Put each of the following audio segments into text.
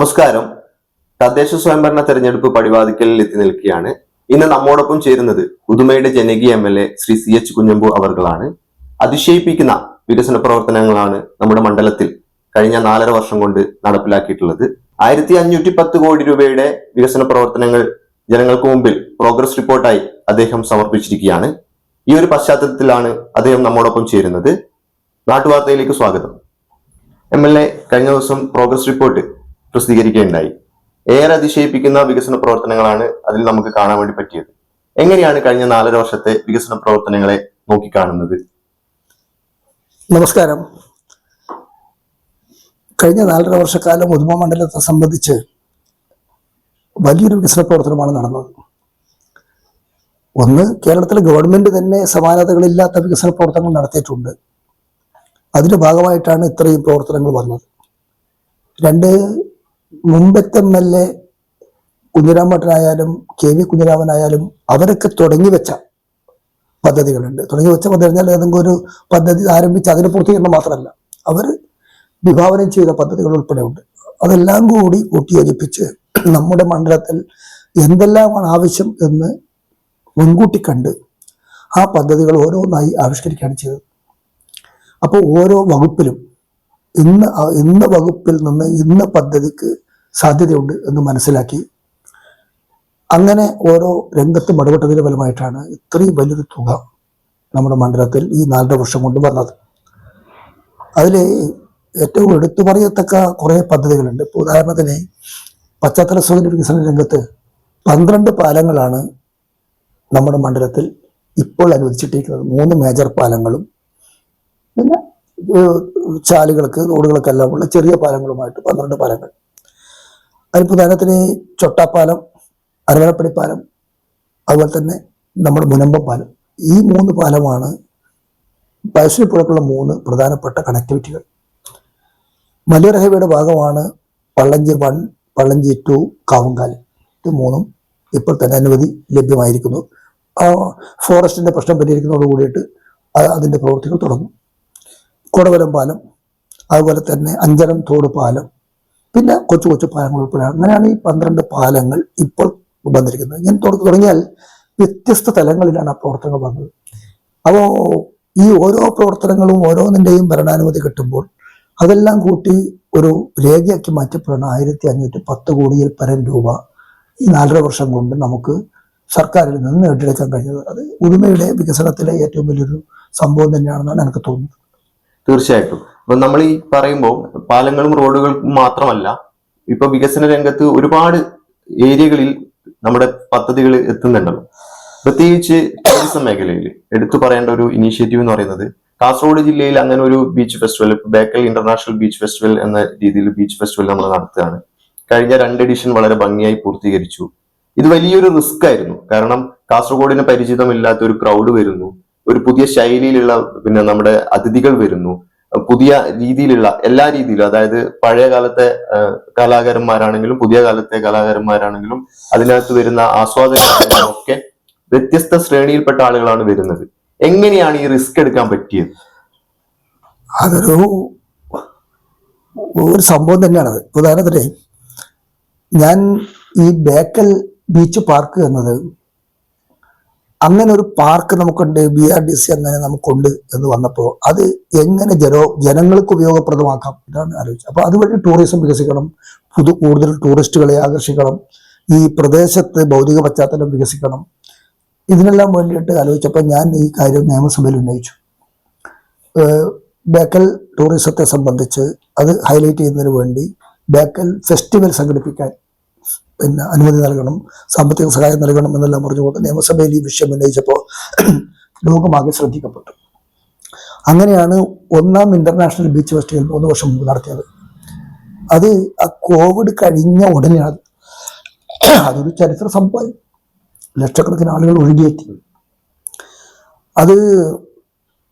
നമസ്കാരം. തദ്ദേശ സ്വയംഭരണ തെരഞ്ഞെടുപ്പ് പടിവാദിക്കലിൽ എത്തി നിൽക്കുകയാണ്. ഇന്ന് നമ്മോടൊപ്പം ചേരുന്നത് പുതുമയുടെ ജനകീയ M L A Shri C H Kunhambu അവർകളാണ്. അതിശയിപ്പിക്കുന്ന വികസന പ്രവർത്തനങ്ങളാണ് നമ്മുടെ മണ്ഡലത്തിൽ കഴിഞ്ഞ നാലര വർഷം കൊണ്ട് നടപ്പിലാക്കിയിട്ടുള്ളത്. ആയിരത്തി അഞ്ഞൂറ്റി പത്ത് കോടി രൂപയുടെ വികസന പ്രവർത്തനങ്ങൾ ജനങ്ങൾക്ക് മുമ്പിൽ പ്രോഗ്രസ് റിപ്പോർട്ടായി അദ്ദേഹം സമർപ്പിച്ചിരിക്കുകയാണ്. ഈ ഒരു പശ്ചാത്തലത്തിലാണ് അദ്ദേഹം നമ്മോടൊപ്പം ചേരുന്നത്. നാട്ടുവാർത്തയിലേക്ക് സ്വാഗതം. എം എൽ എ കഴിഞ്ഞ ദിവസം പ്രോഗ്രസ് റിപ്പോർട്ട് പ്രസിദ്ധീകരിക്കുകയുണ്ടായി. ഏറെ അതിശയിപ്പിക്കുന്ന വികസന പ്രവർത്തനങ്ങളാണ് അതിൽ നമുക്ക് കാണാൻ വേണ്ടി പറ്റിയത്. എങ്ങനെയാണ് കഴിഞ്ഞ നാലര വർഷത്തെ വികസന പ്രവർത്തനങ്ങളെ നോക്കിക്കാണുന്നത്? നമസ്കാരം. കഴിഞ്ഞ നാലര വർഷക്കാലം ഉദുമ മണ്ഡലത്തെ സംബന്ധിച്ച് വലിയൊരു വികസന പ്രവർത്തനമാണ് നടന്നത്. ഒന്ന് കേരളത്തിലെ ഗവൺമെന്റ് തന്നെ സമാനതകളില്ലാത്ത വികസന പ്രവർത്തനങ്ങൾ നടത്തിയിട്ടുണ്ട്. അതിന്റെ ഭാഗമായിട്ടാണ് ഇത്രയും പ്രവർത്തനങ്ങൾ വന്നത്. രണ്ട് മുമ്പത്തെ എം എൽ എ കുഞ്ഞിരാമട്ടനായാലും കെ വി കുഞ്ഞിരാമനായാലും അവരൊക്കെ തുടങ്ങി വെച്ച പദ്ധതികളുണ്ട്. തുടങ്ങി വെച്ച പദ്ധതി പറഞ്ഞാൽ ഏതെങ്കിലും ഒരു പദ്ധതി ആരംഭിച്ച് അതിന് പൂർത്തീകരണം മാത്രമല്ല. അവർ വിഭാവനം ചെയ്ത പദ്ധതികൾ ഉൾപ്പെടെ ഉണ്ട്. അതെല്ലാം കൂടി കൂട്ടിയോജിപ്പിച്ച് നമ്മുടെ മണ്ഡലത്തിൽ എന്തെല്ലാമാണ് ആവശ്യം എന്ന് മുൻകൂട്ടി കണ്ട് ആ പദ്ധതികൾ ഓരോന്നായി ആവിഷ്കരിക്കുകയാണ് ചെയ്തത്. അപ്പോൾ ഓരോ വകുപ്പിലും ഇന്ന് ഇന്ന് വകുപ്പിൽ നിന്ന് ഇന്ന പദ്ധതിക്ക് സാധ്യതയുണ്ട് എന്ന് മനസ്സിലാക്കി. അങ്ങനെ ഓരോ രംഗത്തും ഇടപെട്ടതിന്റെ ഫലമായിട്ടാണ് ഇത്രയും വലിയൊരു തുക നമ്മുടെ മണ്ഡലത്തിൽ ഈ നാലര വർഷം കൊണ്ട് വന്നത്. അതിൽ ഏറ്റവും എടുത്തു പറയത്തക്ക കുറേ പദ്ധതികളുണ്ട്. ഇപ്പോൾ ഉദാഹരണത്തിന് പശ്ചാത്തല സൗകര്യ വികസന രംഗത്ത് പന്ത്രണ്ട് പാലങ്ങളാണ് നമ്മുടെ മണ്ഡലത്തിൽ ഇപ്പോൾ അനുവദിച്ചിട്ടിരിക്കുന്നത്. മൂന്ന് മേജർ പാലങ്ങളും പിന്നെ ചാലുകൾക്ക് റോഡുകൾക്കെല്ലാം ഉള്ള ചെറിയ പാലങ്ങളുമായിട്ട് പന്ത്രണ്ട് പാലങ്ങൾ. അതിൽ പ്രധാനത്തിന് ചൊട്ടാപ്പാലം അരവരപ്പടി പാലം അതുപോലെ തന്നെ നമ്മുടെ മുനമ്പം പാലം. ഈ മൂന്ന് പാലമാണ് പഴശ്ശിപ്പുഴക്കുള്ള മൂന്ന് പ്രധാനപ്പെട്ട കണക്ടിവിറ്റികൾ മലയോര ഹൈവേയുടെ ഭാഗമാണ് പള്ളഞ്ചി വൺ പള്ളഞ്ചി ടു കാവങ്കാൽ. ഇത് മൂന്നും ഇപ്പോൾ തന്നെ അനുമതി ലഭ്യമായിരിക്കുന്നു. ഫോറസ്റ്റിന്റെ പ്രശ്നം പരിഹരിക്കുന്നതോട് അതിന്റെ പ്രവൃത്തികൾ തുടങ്ങും. കൊടവലം പാലം അതുപോലെ തന്നെ അഞ്ചരം തോട് പാലം പിന്നെ കൊച്ചു കൊച്ചു പാലങ്ങൾ ഉൾപ്പെടെ. അങ്ങനെയാണ് ഈ പന്ത്രണ്ട് പാലങ്ങൾ ഇപ്പോൾ വന്നിരിക്കുന്നത്. ഇങ്ങനെ തുടർന്ന് തുടങ്ങിയാൽ വ്യത്യസ്ത തലങ്ങളിലാണ് ആ പ്രവർത്തനങ്ങൾ വന്നത്. അപ്പോൾ ഈ ഓരോ പ്രവർത്തനങ്ങളും ഓരോന്നിന്റെയും ഭരണാനുമതി കിട്ടുമ്പോൾ അതെല്ലാം കൂട്ടി ഒരു രേഖയാക്കി മാറ്റപ്പെടുന്ന ആയിരത്തി അഞ്ഞൂറ്റി പത്ത് കോടിയിൽ പരം രൂപ ഈ നാലര വർഷം കൊണ്ട് നമുക്ക് സർക്കാരിൽ നിന്ന് നേടിയെടുക്കാൻ കഴിഞ്ഞത്. അത് ഉടുമയുടെ വികസനത്തിലെ ഏറ്റവും വലിയൊരു സംഭവം തന്നെയാണെന്നാണ് എനിക്ക് തോന്നുന്നത്. തീർച്ചയായിട്ടും. അപ്പൊ നമ്മൾ ഈ പറയുമ്പോൾ പാലങ്ങളും റോഡുകൾക്കും മാത്രമല്ല ഇപ്പൊ വികസന രംഗത്ത് ഒരുപാട് ഏരിയകളിൽ നമ്മുടെ പദ്ധതികൾ എത്തുന്നുണ്ടല്ലോ. പ്രത്യേകിച്ച് ടൂറിസം മേഖലയിൽ എടുത്തു പറയേണ്ട ഒരു ഇനീഷ്യേറ്റീവ് എന്ന് പറയുന്നത് കാസർഗോഡ് ജില്ലയിൽ അങ്ങനെ ഒരു beach festival Bekal international beach festival എന്ന രീതിയിൽ ബീച്ച് ഫെസ്റ്റിവൽ നമ്മൾ നടത്തുകയാണ്. കഴിഞ്ഞ രണ്ട് എഡിഷൻ വളരെ ഭംഗിയായി പൂർത്തീകരിച്ചു. ഇത് വലിയൊരു റിസ്ക് ആയിരുന്നു. കാരണം കാസർഗോഡിന് പരിചിതമില്ലാത്ത ഒരു ക്രൗഡ് വരുന്നു. ഒരു പുതിയ ശൈലിയിലുള്ള പിന്നെ നമ്മുടെ അതിഥികൾ വരുന്നു. പുതിയ രീതിയിലുള്ള എല്ലാ രീതിയിലും അതായത് പഴയ കാലത്തെ കലാകാരന്മാരാണെങ്കിലും പുതിയ കാലത്തെ കലാകാരന്മാരാണെങ്കിലും അതിനകത്ത് വരുന്ന ആസ്വാദകരാണെങ്കിലും ഒക്കെ വ്യത്യസ്ത ശ്രേണിയിൽപ്പെട്ട ആളുകളാണ് വരുന്നത്. എങ്ങനെയാണ് ഈ റിസ്ക് എടുക്കാൻ പറ്റിയത്? അതൊരു ഒരു സംഭവം തന്നെയാണത്. ഉദാഹരണത്തിന് ഞാൻ ഈ ബേക്കൽ ബീച്ച് പാർക്ക് എന്നത് അങ്ങനെ ഒരു പാർക്ക് നമുക്കുണ്ട് ബി ആർ ഡി സി അങ്ങനെ നമുക്കുണ്ട് എന്ന് വന്നപ്പോൾ അത് എങ്ങനെ ജനോ ജനങ്ങൾക്ക് ഉപയോഗപ്രദമാക്കാം ഇതാണ് ആലോചിച്ചത്. അപ്പോൾ അതുവഴി ടൂറിസം വികസിക്കണം പുതു കൂടുതൽ ടൂറിസ്റ്റുകളെ ആകർഷിക്കണം ഈ പ്രദേശത്ത് ഭൗതിക പശ്ചാത്തലം വികസിക്കണം. ഇതിനെല്ലാം വേണ്ടിയിട്ട് ആലോചിച്ചപ്പോൾ ഞാൻ ഈ കാര്യം നിയമസഭയിൽ ഉന്നയിച്ചു. ബേക്കൽ ടൂറിസത്തെ സംബന്ധിച്ച് അത് ഹൈലൈറ്റ് ചെയ്യുന്നതിന് വേണ്ടി ബേക്കൽ ഫെസ്റ്റിവൽ സംഘടിപ്പിക്കാൻ പിന്നെ അനുമതി നൽകണം സാമ്പത്തിക സഹായം നൽകണം എന്നെല്ലാം പറഞ്ഞുകൊണ്ട് നിയമസഭയിൽ ഈ വിഷയം ഉന്നയിച്ചപ്പോൾ ലോകമാകെ ശ്രദ്ധിക്കപ്പെട്ടു. അങ്ങനെയാണ് ഒന്നാം ഇന്റർനാഷണൽ ബീച്ച് ഫെസ്റ്റിവൽ മൂന്ന് വർഷം മുമ്പ് നടത്തിയത്. അത് ആ കോവിഡ് കഴിഞ്ഞ ഉടനെയാണ് അതൊരു ചരിത്ര സംഭവം ലക്ഷക്കണക്കിന് ആളുകൾ ഒഴുകിയെത്തി. അത്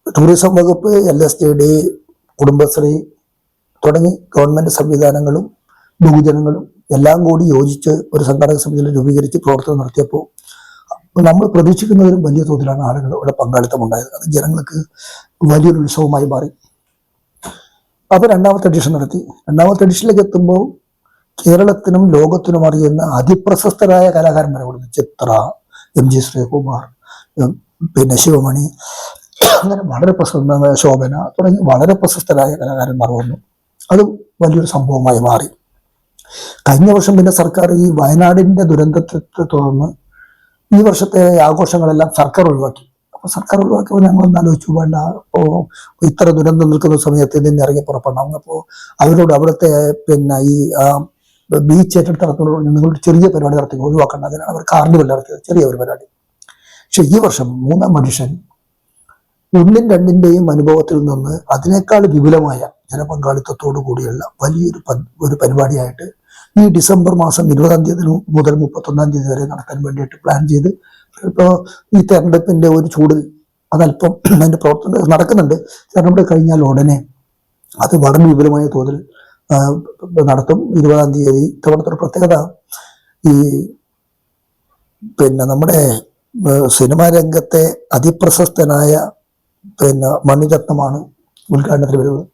ടൂറിസം വകുപ്പ് L S T D Kudumbashree തുടങ്ങി ഗവൺമെന്റ് സംവിധാനങ്ങളും ബഹുജനങ്ങളും എല്ലാം കൂടി യോജിച്ച് ഒരു സംഘാടക സമിതിയിൽ രൂപീകരിച്ച് പ്രവർത്തനം നടത്തിയപ്പോൾ നമ്മൾ പ്രതീക്ഷിക്കുന്നതിലും വലിയ തോതിലാണ് ആളുകൾ ഇവിടെ പങ്കാളിത്തം ഉണ്ടായത് അത് ജനങ്ങൾക്ക് വലിയൊരു ഉത്സവമായി മാറി. അപ്പോൾ രണ്ടാമത്തെ എഡിഷൻ നടത്തി. രണ്ടാമത്തെ എഡിഷനിലേക്ക് എത്തുമ്പോൾ കേരളത്തിനും ലോകത്തിനും അറിയുന്ന അതിപ്രശസ്തരായ കലാകാരന്മാരെ കൊടുത്തു ചിത്ര എം ജി ശ്രീകുമാർ പിന്നെ ശിവമണി അങ്ങനെ വളരെ പ്രശസ്ത ശോഭന തുടങ്ങി വളരെ പ്രശസ്തരായ കലാകാരന്മാർ വന്നു. അതും വലിയൊരു സംഭവമായി മാറി. കഴിഞ്ഞ വർഷം പിന്നെ സർക്കാർ ഈ വയനാടിന്റെ ദുരന്തത്തെ തുടർന്ന് ഈ വർഷത്തെ ആഘോഷങ്ങളെല്ലാം സർക്കാർ ഒഴിവാക്കി. അപ്പൊ സർക്കാർ ഒഴിവാക്കിയപ്പോൾ ഞങ്ങൾ ആലോചിച്ചു വേണ്ട അപ്പോ ഇത്ര ദുരന്തം നിൽക്കുന്ന സമയത്ത് ഇതിന് ഇറങ്ങി പുറപ്പെടണം. അപ്പോൾ അവരോട് അവിടുത്തെ പിന്നെ ഈ ബീച്ച് ഏറ്റെടുത്തോട് നടത്തുന്നതോട് നിങ്ങളൊരു ചെറിയ പരിപാടി നടത്തി ഒഴിവാക്കേണ്ട. അതിനാണ് അവർ കാർണിവൽ നടത്തിയത് ചെറിയ ഒരു പരിപാടി. പക്ഷെ ഈ വർഷം മൂന്നാം മനുഷ്യൻ ഒന്നും രണ്ടിന്റെയും അനുഭവത്തിൽ നിന്ന് അതിനേക്കാൾ വിപുലമായ ജനപങ്കാളിത്തത്തോടു കൂടിയുള്ള വലിയൊരു ഒരു പരിപാടിയായിട്ട് ഈ ഡിസംബർ മാസം ഇരുപതാം തീയതി മുതൽ മുപ്പത്തൊന്നാം തീയതി വരെ നടക്കാൻ വേണ്ടിയിട്ട് പ്ലാൻ ചെയ്ത്. ഇപ്പോൾ ഈ തെരഞ്ഞെടുപ്പിന്റെ ഒരു ചൂടിൽ അതല്പം അതിന്റെ പ്രവർത്തനം നടക്കുന്നുണ്ട്. തെരഞ്ഞെടുപ്പ് കഴിഞ്ഞാൽ ഉടനെ അത് വളരെ വിപുലമായ തോതിൽ നടത്തും. ഇരുപതാം തീയതി ഇത്തവണത്തെ ഒരു പ്രത്യേകത ഈ പിന്നെ നമ്മുടെ സിനിമാ രംഗത്തെ അതിപ്രശസ്തനായ പിന്നെ മണിരത്നമാണ് ഉദ്ഘാടനത്തിൽ വരുന്നത്.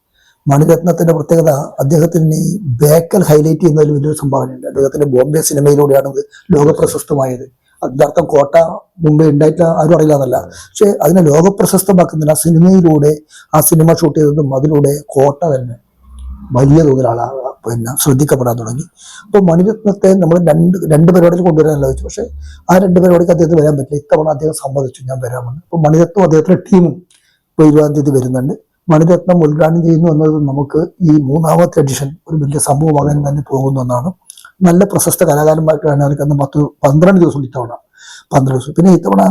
മണിരത്നത്തിന്റെ പ്രത്യേകത അദ്ദേഹത്തിന് ഈ ബേക്കൽ ഹൈലൈറ്റ് ചെയ്യുന്നതിൽ വലിയൊരു സംഭാവനയുണ്ട്. അദ്ദേഹത്തിന്റെ ബോംബെ സിനിമയിലൂടെയാണ് ലോകപ്രശസ്തമായത്. അതിന്റെ കോട്ട മുമ്പേ ഉണ്ടായിട്ട് ആരും അറിയില്ല എന്നല്ല. പക്ഷെ അതിനെ ലോകപ്രശസ്തമാക്കുന്നില്ല ആ സിനിമയിലൂടെ ആ സിനിമ ഷൂട്ട് ചെയ്തതും അതിലൂടെ കോട്ട തന്നെ വലിയ തോതിൽ ആളാ പിന്നെ ശ്രദ്ധിക്കപ്പെടാൻ തുടങ്ങി. അപ്പോൾ മണിരത്നത്തെ നമ്മൾ രണ്ട് രണ്ട് പരിപാടിയിൽ കൊണ്ടുവരാൻ ആലോചിച്ചു പക്ഷേ ആ രണ്ട് പരിപാടിക്ക് അദ്ദേഹത്തിന് വരാൻ പറ്റില്ല. ഇത്തവണ അദ്ദേഹം സമ്മതിച്ചു ഞാൻ വരാമെന്ന്. അപ്പോൾ മണിരത്നം അദ്ദേഹത്തിന്റെ ടീമും ഇരുപതാം തീയതി വരുന്നുണ്ട്. മണിരത്നം ഉദ്ഘാടനം ചെയ്യുന്നു എന്നത് നമുക്ക് ഈ മൂന്നാമത്തെ എഡിഷൻ ഒരു വലിയ സംഭവമാകാൻ തന്നെ പോകുന്നു എന്നാണ് നല്ല പ്രശസ്ത കലാകാരന്മാർക്കാണ് അവർക്ക് അന്ന് പത്ത് പന്ത്രണ്ട് ദിവസം ഇത്തവണ പന്ത്രണ്ട് ദിവസം. പിന്നെ ഇത്തവണ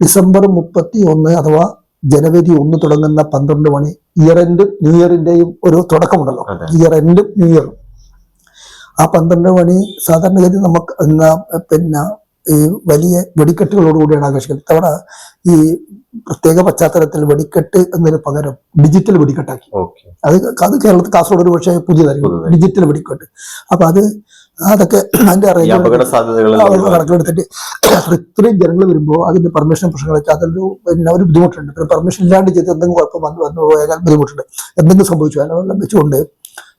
ഡിസംബർ മുപ്പത്തി ഒന്ന് അഥവാ ജനുവരി ഒന്ന് തുടങ്ങുന്ന പന്ത്രണ്ട് മണി ഇയർ എൻഡ് ന്യൂ ഇയറിന്റെയും ഒരു തുടക്കമുണ്ടല്ലോ. ഇയർ എൻഡും ന്യൂ ഇയറും ആ പന്ത്രണ്ട് മണി സാധാരണഗതി നമുക്ക് പിന്നെ ഈ വലിയ വെടിക്കെട്ടുകളോടുകൂടിയാണ് ആഘോഷിക്കുന്നത്. ഇത്തവണ ഈ പ്രത്യേക പശ്ചാത്തലത്തിൽ വെടിക്കെട്ട് എന്നതിന് പകരം ഡിജിറ്റൽ വെടിക്കെട്ടാക്കി. അത് അത് കേരളത്തിൽ കാസർഗോഡ് ഒരു പക്ഷേ പുതിയതായിരിക്കും. ഡിജിറ്റൽ വെടിക്കെട്ട്. അപ്പൊ അത് അതൊക്കെ അതിന്റെ കണക്കിലെടുത്തിട്ട് ഇത്രയും ജനങ്ങൾ വരുമ്പോൾ അതിന്റെ പെർമിഷൻ പ്രശ്നങ്ങളൊക്കെ അതൊരു പിന്നെ ഒരു ബുദ്ധിമുട്ടുണ്ട്. പിന്നെ പെർമിഷൻ ഇല്ലാണ്ട് ചെയ്ത് എന്തെങ്കിലും കുഴപ്പം വന്ന് വന്നു പോയാൽ ബുദ്ധിമുട്ടുണ്ട്. എന്തെങ്കിലും സംഭവിച്ചു അതെല്ലാം വെച്ചുകൊണ്ട്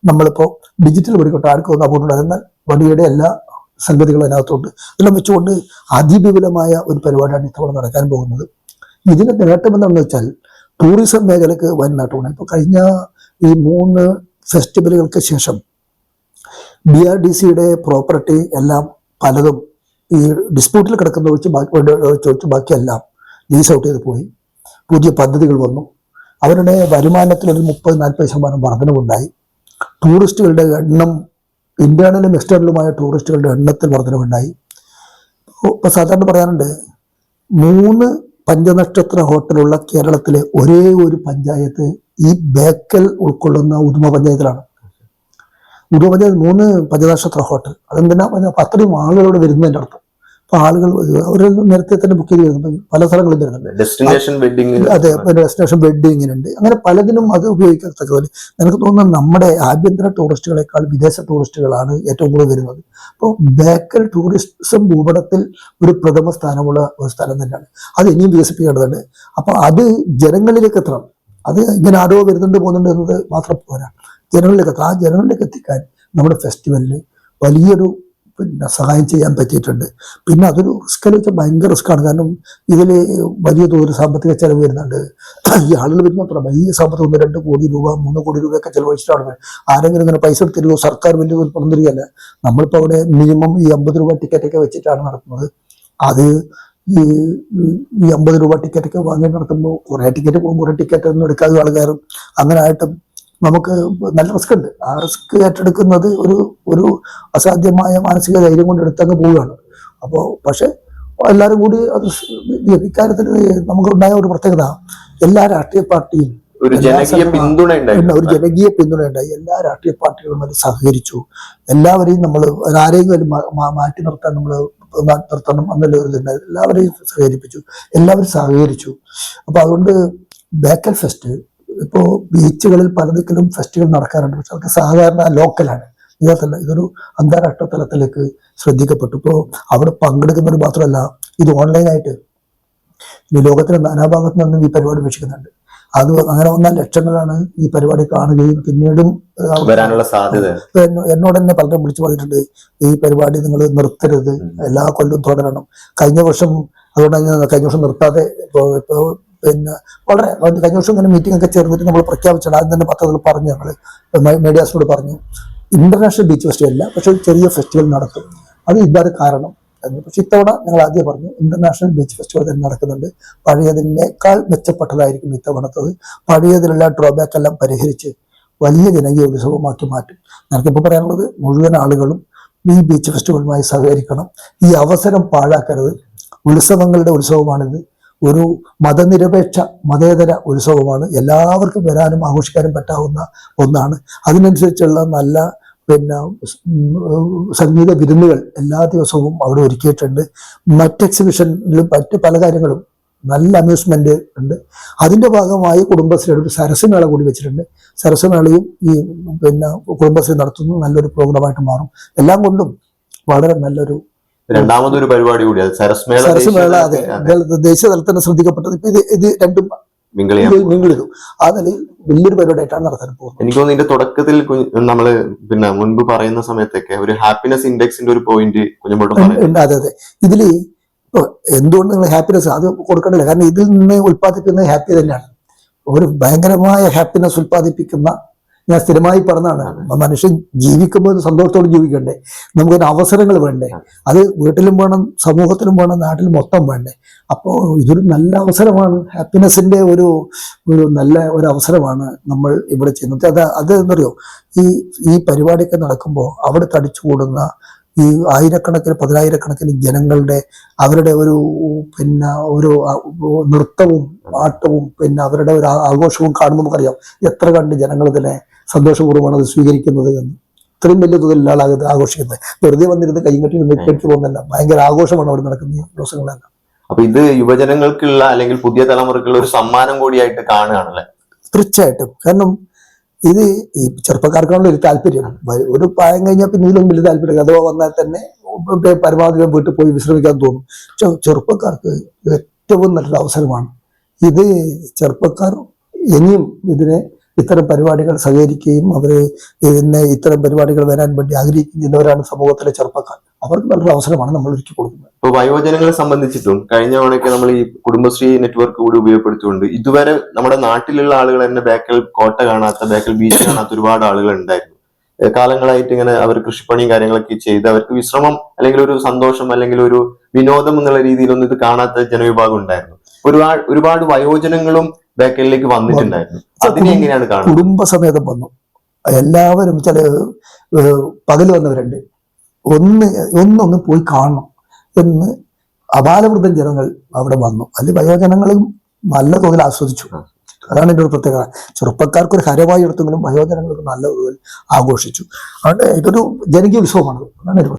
നമ്മളിപ്പോ ഡിജിറ്റൽ വെടിക്കെട്ട് ആർക്കും ഒന്നും എന്നാൽ വടിയുടെ എല്ലാ സംഗതികളും അതിനകത്തുണ്ട്. ഇതെല്ലാം വെച്ചുകൊണ്ട് അതിവിപുലമായ ഒരു പരിപാടിയാണ് ഇത്തവണ നടക്കാൻ പോകുന്നത്. ഇതിന്റെ നേട്ടം എന്താണെന്ന് വെച്ചാൽ ടൂറിസം മേഖലക്ക് വൻ നേട്ടമാണ്. ഇപ്പൊ കഴിഞ്ഞ ഈ മൂന്ന് ഫെസ്റ്റിവലുകൾക്ക് ശേഷം ബി ആർ ഡി സിയുടെ പ്രോപ്പർട്ടി എല്ലാം പലതും ഈ ഡിസ്പ്യൂട്ടിൽ കിടക്കുന്ന വെച്ച് ബാക്കി ചോദിച്ചു ബാക്കിയെല്ലാം ലീസ് ഔട്ട് ചെയ്ത് പോയി. പുതിയ പദ്ധതികൾ വന്നു. അവരുടെ വരുമാനത്തിൽ ഒരു മുപ്പത് നാൽപ്പത് ശതമാനം വർധനവുണ്ടായി. ടൂറിസ്റ്റുകളുടെ എണ്ണം ഇന്റേണലും എക്സ്റ്റേണലുമായ ടൂറിസ്റ്റുകളുടെ എണ്ണത്തിൽ വർധനവുണ്ടായി. ഇപ്പോൾ സാധാരണ പറയാറുണ്ട് മൂന്ന് പഞ്ചനക്ഷത്ര ഹോട്ടലുള്ള കേരളത്തിലെ ഒരേ ഒരു പഞ്ചായത്ത് ഈ ബേക്കൽ ഉൾക്കൊള്ളുന്ന ഉദുമ പഞ്ചായത്തിലാണ്. ഉദുമ പഞ്ചായത്ത് മൂന്ന് പഞ്ചനക്ഷത്ര ഹോട്ടൽ. അതെന്തിനാ? പറഞ്ഞാൽ അത്രയും ആളുകളോട് വരുന്നതിന്റെ അർത്ഥം. അപ്പൊ ആളുകൾ ഒരു നേരത്തെ തന്നെ ബുക്ക് ചെയ്ത് പല സ്ഥലങ്ങളിൽ വരുന്നുണ്ട്. ഡെസ്റ്റിനേഷൻ വെഡിങ് അതെ ഡെസ്റ്റിനേഷൻ വെഡിങ്ങിനുണ്ട് അങ്ങനെ പലതിനും അത് ഉപയോഗിക്കത്തക്ക പോലെ എനിക്ക് തോന്നുന്നു നമ്മുടെ ആഭ്യന്തര ടൂറിസ്റ്റുകളെക്കാൾ വിദേശ ടൂറിസ്റ്റുകളാണ് ഏറ്റവും കൂടുതൽ വരുന്നത്. അപ്പോൾ ബേക്കൽ ടൂറിസം ഭൂപടത്തിൽ ഒരു പ്രഥമ സ്ഥാനമുള്ള ഒരു സ്ഥലം തന്നെയാണ്. അത് ഇനിയും വികസിപ്പിക്കേണ്ടതുണ്ട്. അപ്പോൾ അത് ജനങ്ങളിലേക്ക് എത്തണം. അത് ഇങ്ങനെ ആരോ വരുന്നുണ്ട് പോകുന്നുണ്ട് എന്നത് മാത്രം പോരാ. ജനങ്ങളിലേക്ക് എത്തണം. ആ ജനങ്ങളിലേക്ക് എത്തിക്കാൻ നമ്മുടെ ഫെസ്റ്റിവലിൽ വലിയൊരു പിന്നെ സഹായം ചെയ്യാൻ പറ്റിയിട്ടുണ്ട്. പിന്നെ അതൊരു റിസ്ക് വെച്ചാൽ ഭയങ്കര റിസ്ക്കാണ് കാരണം ഇതിൽ വലിയ തോതിൽ സാമ്പത്തിക ചിലവ് വരുന്നുണ്ട്. ഈ ആളുകൾ വരുന്നത്ര വലിയ സാമ്പത്തികം ഒന്ന് രണ്ട് കോടി രൂപ മൂന്ന് കോടി രൂപയൊക്കെ ചെലവഴിച്ചിട്ടാണ്. ആരെങ്കിലും ഇങ്ങനെ പൈസ എടുത്തിരുമോ സർക്കാർ വലിയ തോതിൽ പണം തരികയല്ല. നമ്മളിപ്പോൾ അവിടെ മിനിമം ഈ അമ്പത് രൂപ ടിക്കറ്റൊക്കെ വെച്ചിട്ടാണ് നടക്കുന്നത്. അത് ഈ അമ്പത് രൂപ ടിക്കറ്റൊക്കെ വാങ്ങി നടത്തുമ്പോൾ കുറേ ടിക്കറ്റ് പോകുമ്പോൾ കുറേ ടിക്കറ്റ് ഒന്നും എടുക്കാതെ ആൾ കയറും അങ്ങനെ ആയിട്ടും നമുക്ക് നല്ല റിസ്ക് ഉണ്ട്. ആ റിസ്ക് ഏറ്റെടുക്കുന്നത് ഒരു ഒരു അസാധ്യമായ മാനസിക ധൈര്യം കൊണ്ട് എടുത്തങ്ങ് പോവുകയാണ്. അപ്പോൾ പക്ഷേ എല്ലാവരും കൂടി അത് ഇക്കാര്യത്തിൽ നമുക്കുണ്ടായ ഒരു പ്രത്യേകത എല്ലാ രാഷ്ട്രീയ പാർട്ടിയും ഒരു ജനകീയ പിന്തുണ ഒരു ജനകീയ പിന്തുണ ഉണ്ടായി. എല്ലാ രാഷ്ട്രീയ പാർട്ടികളും അത് സഹകരിച്ചു. എല്ലാവരെയും നമ്മൾ ആരെങ്കിലും മാറ്റി നിർത്താൻ നമ്മൾ നിർത്തണം എന്നുള്ള ഒരു ഇതുണ്ടായി എല്ലാവരെയും സഹകരിപ്പിച്ചു. എല്ലാവരും സഹകരിച്ചു. അപ്പൊ അതുകൊണ്ട് ബേക്കൽ ഫെസ്റ്റ് ഇപ്പോ ബീച്ചുകളിൽ പലതിക്കലും ഫെസ്റ്റിവൽ നടക്കാറുണ്ട്. പക്ഷെ അതൊക്കെ സാധാരണ ലോക്കലാണ്. ഇതല്ല ഇതൊരു അന്താരാഷ്ട്ര തലത്തിലേക്ക് ശ്രദ്ധിക്കപ്പെട്ടു. ഇപ്പോൾ അവിടെ പങ്കെടുക്കുന്നവർ മാത്രമല്ല ഇത് ഓൺലൈനായിട്ട് ഈ ലോകത്തിലെ നാനാഭാഗത്തു നിന്നും ഈ പരിപാടി വീക്ഷിക്കുന്നുണ്ട്. അത് അങ്ങനെ വന്നാൽ ലക്ഷങ്ങളാണ് ഈ പരിപാടി കാണുകയും പിന്നീടും വരാനുള്ള സാധ്യത. എന്നോട് തന്നെ പലരും വിളിച്ചു പറഞ്ഞിട്ടുണ്ട് ഈ പരിപാടി നിങ്ങൾ നിർത്തരുത്. എല്ലാ കൊല്ലവും തുടരണം. കഴിഞ്ഞ വർഷം അതുകൊണ്ട് കഴിഞ്ഞ വർഷം നിർത്താതെ ഇപ്പോൾ ഇപ്പൊ പിന്നെ വളരെ കഴിഞ്ഞ വർഷം ഇങ്ങനെ മീറ്റിംഗ് ഒക്കെ ചേർന്നിട്ട് നമ്മൾ പ്രഖ്യാപിച്ചത് ആദ്യം തന്നെ പത്രത്തിൽ പറഞ്ഞു ഞങ്ങൾ മീഡിയാസിനോട് പറഞ്ഞു. ഇന്റർനാഷണൽ ബീച്ച് ഫെസ്റ്റിവൽ അല്ല പക്ഷെ ചെറിയ ഫെസ്റ്റിവൽ നടത്തും അത് ഇതാണ് കാരണം എന്ന്. പക്ഷെ ഇത്തവണ ഞങ്ങൾ ആദ്യം പറഞ്ഞു ഇന്റർനാഷണൽ ബീച്ച് ഫെസ്റ്റിവൽ തന്നെ നടക്കുന്നുണ്ട്. പഴയതിനേക്കാൾ മെച്ചപ്പെട്ടതായിരിക്കും ഇത്തവണത്തത്. പഴയതിലുള്ള ഡ്രോബാക്ക് എല്ലാം പരിഹരിച്ച് വലിയ ജനകീയ ഉത്സവമാക്കി മാറ്റും. എനിക്കിപ്പോൾ പറയാനുള്ളത് മുഴുവൻ ആളുകളും ഈ ബീച്ച് ഫെസ്റ്റിവലുമായി സഹകരിക്കണം. ഈ അവസരം പാഴാക്കരുത്. ഉത്സവങ്ങളുടെ ഉത്സവമാണിത്. ഒരു മതനിരപേക്ഷ മതേതര ഉത്സവമാണ്. എല്ലാവർക്കും വരാനും ആഘോഷിക്കാനും പറ്റാവുന്ന ഒന്നാണ്. അതിനനുസരിച്ചുള്ള നല്ല പിന്നെ സംഗീത വിരുന്നുകൾ എല്ലാ ദിവസവും അവിടെ ഒരുക്കിയിട്ടുണ്ട്. മറ്റ് എക്സിബിഷനിലും മറ്റ് പല കാര്യങ്ങളും നല്ല അമ്യൂസ്മെന്റ് ഉണ്ട്. അതിന്റെ ഭാഗമായി കുടുംബശ്രീയുടെ ഒരു സരസമേള കൂടി വെച്ചിട്ടുണ്ട്. സരസമേളയും ഈ പിന്നെ കുടുംബശ്രീ നടത്തുന്നു നല്ലൊരു പ്രോഗ്രാമായിട്ട് മാറും. എല്ലാം കൊണ്ടും വളരെ നല്ലൊരു രണ്ടാമതൊരു പരിപാടി കൂടി സരസ്മേള സരസ്മേള അതെ ദേശീയ- അതെ. ഗൾ- ദേശീയ തലത്തിൽ ശ്രദ്ധിക്കപ്പെട്ടത് ഇത് ഇത് രണ്ടും മിങ്കിൾ ചെയ്തു. ആ നിലയിൽ വലിയൊരു പരിപാടിയായിട്ടാണ് നടത്താൻ പോകുന്നത്. എനിക്ക് തോന്നുന്നു ഇതിന്റെ തുടക്കത്തിൽ നമ്മൾ പിന്നെ മുൻപ് പറയുന്ന സമയത്തൊക്കെ ഒരു ഹാപ്പിനെസ് ഇൻഡെക്സിന്റെ ഒരു പോയിന്റ് കുഞ്ഞമ്പോട്ടും അതെ അതെ. ഇതിൽ എന്തുകൊണ്ട് നിങ്ങൾ ഹാപ്പിനെസ് അത് കൊടുക്കണ്ടില്ല കാരണം ഇതിൽ നിന്ന് ഉൽപ്പാദിപ്പിക്കുന്നത് ഹാപ്പി തന്നെയാണ്. ഒരു ഭയങ്കരമായ ഹാപ്പിനെസ് ഉൽപ്പാദിപ്പിക്കുന്ന ഞാൻ സ്ഥിരമായി പറഞ്ഞതാണ് മനുഷ്യൻ ജീവിക്കുമ്പോൾ സന്തോഷത്തോടെ ജീവിക്കണ്ടേ? നമുക്കൊരു അവസരങ്ങൾ വേണ്ടേ? അത് വീട്ടിലും വേണം സമൂഹത്തിലും വേണം നാട്ടിലും മൊത്തം വേണ്ടേ? അപ്പോൾ ഇതൊരു നല്ല അവസരമാണ് ഹാപ്പിനെസിന്റെ ഒരു ഒരു നല്ല ഒരു അവസരമാണ് നമ്മൾ ഇവിടെ ചെയ്യുന്നത്. അത് അത് എന്നറിയോ ഈ ഈ പരിപാടിയൊക്കെ നടക്കുമ്പോൾ അവിടെ തടിച്ചുകൂടുന്ന ഈ ആയിരക്കണക്കിന് പതിനായിരക്കണക്കിന് ജനങ്ങളുടെ അവരുടെ ഒരു പിന്നെ ഒരു നൃത്തവും ആട്ടവും പിന്നെ അവരുടെ ഒരു ആഘോഷവും കാണുമ്പോൾ നമുക്കറിയാം എത്ര കണ്ട് ജനങ്ങൾ ഇതിനെ സന്തോഷപൂർവമാണ് അത് സ്വീകരിക്കുന്നത് എന്ന്. ഇത്രയും വലിയ തോതിലുള്ള ആളാണ് ഇത് ആഘോഷിക്കുന്നത്. വെറുതെ വന്നിരുന്ന് കൈകട്ടി നിൽക്കേണ്ടി പോകുന്നില്ല ഭയങ്കര ആഘോഷമാണ് അവിടെ നടക്കുന്ന ദിവസങ്ങളെല്ലാം. അപ്പൊ ഇത് യുവജനങ്ങൾക്കുള്ള അല്ലെങ്കിൽ പുതിയ തലമുറക്കുള്ള ഒരു സമ്മാനം കൂടിയായിട്ട് കാണുകയാണല്ലേ? തീർച്ചയായിട്ടും. കാരണം ഇത് ഈ ചെറുപ്പക്കാർക്കാണല്ലോ ഒരു താല്പര്യം. ഒരു പ്രായം കഴിഞ്ഞാൽ പിന്നെ ഇതിലും വലിയ താല്പര്യം അഥവാ വന്നാൽ തന്നെ പരമാവധി വീട്ടിൽ പോയി വിശ്രമിക്കാൻ തോന്നും. പക്ഷെ ചെറുപ്പക്കാർക്ക് ഏറ്റവും നല്ലൊരു അവസരമാണ്. ഇത് ചെറുപ്പക്കാർ ഇനിയും ഇതിനെ ഇത്തരം പരിപാടികൾ സഹകരിക്കുകയും അവർ ഇതിനെ ഇത്തരം പരിപാടികൾ വരാൻ വേണ്ടി ആഗ്രഹിക്കുകയും ചെയ്യുന്നവരാണ് സമൂഹത്തിലെ ചെറുപ്പക്കാർ. അവർക്ക് നല്ലൊരു അവസരമാണ് നമ്മൾ ഒരുക്കി കൊടുക്കുന്നത്. ഇപ്പൊ വയോജനങ്ങളെ സംബന്ധിച്ചിട്ടും കഴിഞ്ഞ തവണയൊക്കെ നമ്മൾ ഈ കുടുംബശ്രീ നെറ്റ്വർക്ക് കൂടി ഉപയോഗപ്പെടുത്തിക്കൊണ്ട് ഇതുവരെ നമ്മുടെ നാട്ടിലുള്ള ആളുകൾ തന്നെ ബേക്കൽ കോട്ട കാണാത്ത ബേക്കൽ ബീച്ച് കാണാത്ത ഒരുപാട് ആളുകൾ ഉണ്ടായിരുന്നു. കാലങ്ങളായിട്ട് ഇങ്ങനെ അവർ കൃഷിപ്പണിയും കാര്യങ്ങളൊക്കെ ചെയ്ത് അവർക്ക് വിശ്രമം അല്ലെങ്കിൽ ഒരു സന്തോഷം അല്ലെങ്കിൽ ഒരു വിനോദം എന്നുള്ള രീതിയിലൊന്നും ഇത് കാണാത്ത ജനവിഭാഗം ഉണ്ടായിരുന്നു. ഒരുപാട് ഒരുപാട് വയോജനങ്ങളും ബേക്കലിലേക്ക് വന്നിട്ടുണ്ടായിരുന്നു. അതിനെ എങ്ങനെയാണ് കാണുന്നത്? കുടുംബസമേതം വന്നു. എല്ലാവരും ചില പകൽ വന്നവരുണ്ട്. ഒന്ന് ഒന്നൊന്ന് പോയി കാണണം. എന്ന് അപാലവൃദ്ധം ജനങ്ങൾ അവിടെ വന്നു. അതിൽ വയോജനങ്ങളും നല്ല തോതിൽ ആസ്വദിച്ചു. അതാണ് എന്റെ ഒരു പ്രത്യേകത. ചെറുപ്പക്കാർക്ക് ഒരു ഹരവായി എടുത്തെങ്കിലും വയോജനങ്ങൾക്ക് നല്ല തോതിൽ ആഘോഷിച്ചു. അതുകൊണ്ട് ഇതൊരു ജനകീയ ഉത്സവമാണ്. അതാണ് ഒരു